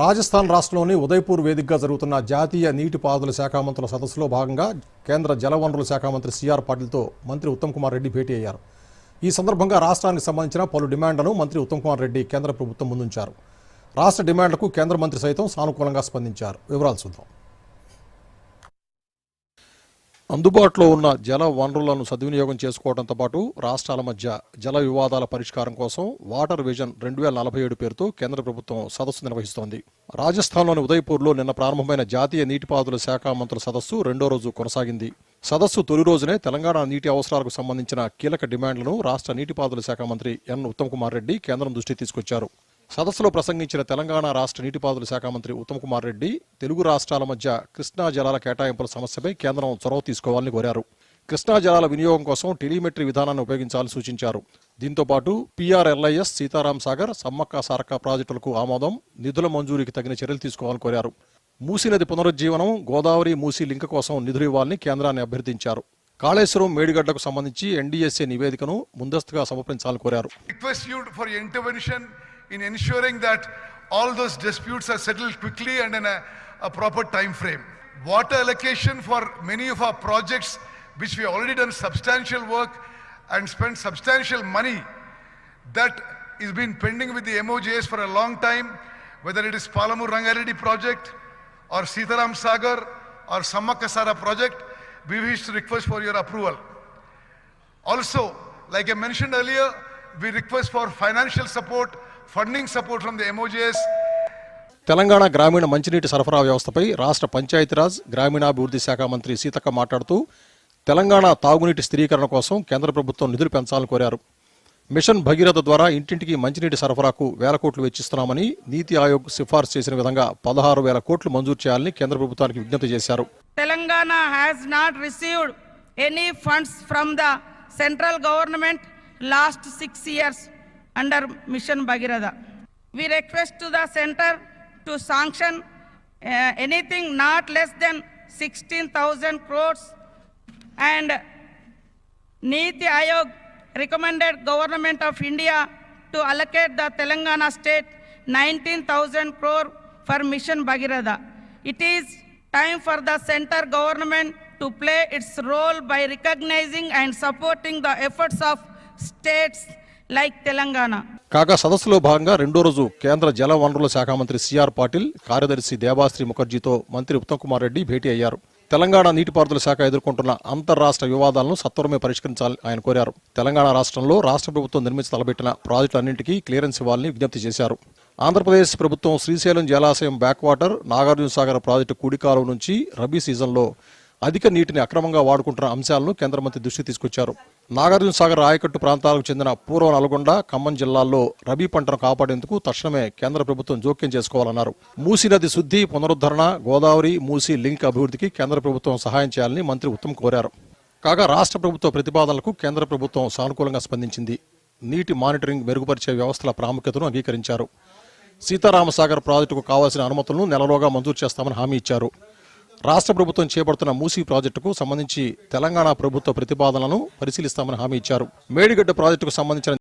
రాజస్థాన్ రాష్ట్రంలోని ఉదయపూర్ వేదికగా జరుగుతున్న జాతీయ నీటిపారుదల శాఖ మంత్రుల సదస్సులో భాగంగా కేంద్ర జలవనరుల శాఖ మంత్రి సిఆర్ పాటిల్తో మంత్రి ఉత్తమ్ కుమార్ రెడ్డి భేటీ అయ్యారు. ఈ సందర్భంగా రాష్ట్రానికి సంబంధించిన పలు డిమాండ్లను మంత్రి ఉత్తమ్ కుమార్ రెడ్డి కేంద్ర ప్రభుత్వం ముందుంచారు. రాష్ట్ర డిమాండ్లకు కేంద్ర మంత్రి సైతం సానుకూలంగా స్పందించారు. వివరాలు చూద్దాం. అందుబాటులో ఉన్న జల వనరులను సద్వినియోగం చేసుకోవడంతో పాటు రాష్ట్రాల మధ్య జల వివాదాల పరిష్కారం కోసం వాటర్ విజన్ రెండు వేల నలభై ఏడు పేరుతో కేంద్ర ప్రభుత్వం సదస్సు నిర్వహిస్తోంది. రాజస్థాన్లోని ఉదయ్పూర్లో నిన్న ప్రారంభమైన జాతీయ నీటిపారుదల శాఖ మంత్రుల సదస్సు రెండో రోజు కొనసాగింది. సదస్సు తొలి రోజునే తెలంగాణ నీటి అవసరాలకు సంబంధించిన కీలక డిమాండ్లను రాష్ట్ర నీటిపారుదల శాఖ మంత్రి ఎన్ ఉత్తమ్ కుమార్ రెడ్డి కేంద్రం దృష్టికి తీసుకొచ్చారు. సదస్సులో ప్రసంగించిన తెలంగాణ రాష్ట్ర నీటిపారుదల శాఖ మంత్రి ఉత్తమ్ కుమార్ రెడ్డి తెలుగు రాష్ట్రాల మధ్య కృష్ణా జలాల కేటాయింపుల సమస్యపై కేంద్రం చొరవ తీసుకోవాలని కోరారు. కృష్ణా జలాల వినియోగం కోసం టెలిమెట్రీ విధానాన్ని ఉపయోగించాలని సూచించారు. దీంతో పాటు పీఆర్ఎల్ఐఎస్ సీతారాం సాగర్ సమ్మక్క సారక్క ప్రాజెక్టులకు ఆమోదం నిధుల మంజూరీకి తగిన చర్యలు తీసుకోవాలని కోరారు. మూసీ నది పునరుజ్జీవనం గోదావరి మూసీ లింక్ కోసం నిధులు ఇవ్వాలని కేంద్రాన్ని అభ్యర్థించారు. కాళేశ్వరం మేడిగడ్డకు సంబంధించి ఎన్డీఎస్ఏ నివేదికను ముందస్తుగా సమర్పించాలని కోరారు. In ensuring that all those disputes are settled quickly and in a, a proper time frame. Water allocation for many of our projects, which we already done substantial work and spent substantial money, that is been pending with the MOJs for a long time, whether it is Palamur Rangareddy project or Sitaram Sagar or Sammakasara project, we wish to request for your approval. Also, like I mentioned earlier, we request for financial support, funding support from the MOJS. Telangana గ్రామీణ మంచినీటి సరఫరా వ్యవస్థపై రాష్ట్ర పంచాయతీరాజ్ గ్రామీణాభివృద్ధి శాఖ మంత్రి సీతక్క మాట్లాడుతూ తెలంగాణ తాగునీటి స్థిరీకరణ కోసం కేంద్ర ప్రభుత్వం నిధులు పెంచాలని కోరారు. మిషన్ భగీరథ ద్వారా ఇంటింటికి మంచినీటి సరఫరాకు వేల కోట్లు వెచ్చిస్తున్నామని నీతి ఆయోగ్ సిఫార్సు చేసిన విధంగా పదహారు వేల కోట్లు మంజూరు చేయాలని కేంద్ర ప్రభుత్వానికి విజ్ఞప్తి చేశారు. Telangana has not received any funds from the central government last six years. Under Mission Bhagirath. We request to the center to sanction uh, anything not less than 16,000 crores and Niti Ayog recommended government of India to allocate the Telangana state 19,000 crore for Mission Bhagirath. It is time for the center government to play its role by recognizing and supporting the efforts of states like Telangana కాగా సదస్సులో భాగంగా రెండో రోజు కేంద్ర జల వనరుల శాఖ మంత్రి సిఆర్ పాటిల్ కార్యదర్శి దేవాశ్రీ ముఖర్జీతో మంత్రి ఉత్తమ్ కుమార్ రెడ్డి భేటీ అయ్యారు. తెలంగాణ నీటిపారుదల శాఖ ఎదుర్కొంటున్న అంతర్రాష్ట్ర వివాదాలను సత్వరమే పరిష్కరించాలని ఆయన కోరారు. తెలంగాణ రాష్ట్రంలో రాష్ట్ర ప్రభుత్వం నిర్మించి తలబెట్టిన ప్రాజెక్టులన్నింటికీ క్లియరెన్స్ ఇవ్వాలని విజ్ఞప్తి చేశారు. ఆంధ్రప్రదేశ్ ప్రభుత్వం శ్రీశైలం జలాశయం back water Nagarjuna Sagar project కూడికాలం నుంచి రబీ సీజన్లో అధిక నీటిని అక్రమంగా వాడుకుంటున్న అంశాలను కేంద్ర మంత్రి దృష్టి తీసుకొచ్చారు. నాగార్జున సాగర్ ఆయకట్టు ప్రాంతాలకు చెందిన పూర్వ నల్గొండ ఖమ్మం జిల్లాల్లో రబీ పంటను కాపాడేందుకు తక్షణమే కేంద్ర ప్రభుత్వం జోక్యం చేసుకోవాలన్నారు. మూసీ నది శుద్ధి పునరుద్ధరణ గోదావరి మూసీ లింక్ అభివృద్ధికి కేంద్ర ప్రభుత్వం సహాయం చేయాలని మంత్రి ఉత్తమ్ కోరారు. కాగా రాష్ట్ర ప్రభుత్వ ప్రతిపాదనలకు కేంద్ర ప్రభుత్వం సానుకూలంగా స్పందించింది. నీటి మానిటరింగ్ మెరుగుపరిచే వ్యవస్థల ప్రాముఖ్యతను అంగీకరించారు. సీతారామసాగర్ ప్రాజెక్టుకు కావాల్సిన అనుమతులను నెలలోగా మంజూరు చేస్తామని హామీ ఇచ్చారు. రాష్ట్ర ప్రభుత్వం చేపడుతున్న మూసీ ప్రాజెక్టుకు సంబంధించి తెలంగాణ ప్రభుత్వ ప్రతిపాదనలను పరిశీలిస్తామని హామీ ఇచ్చారు. మేడిగడ్డ ప్రాజెక్టుకు సంబంధించిన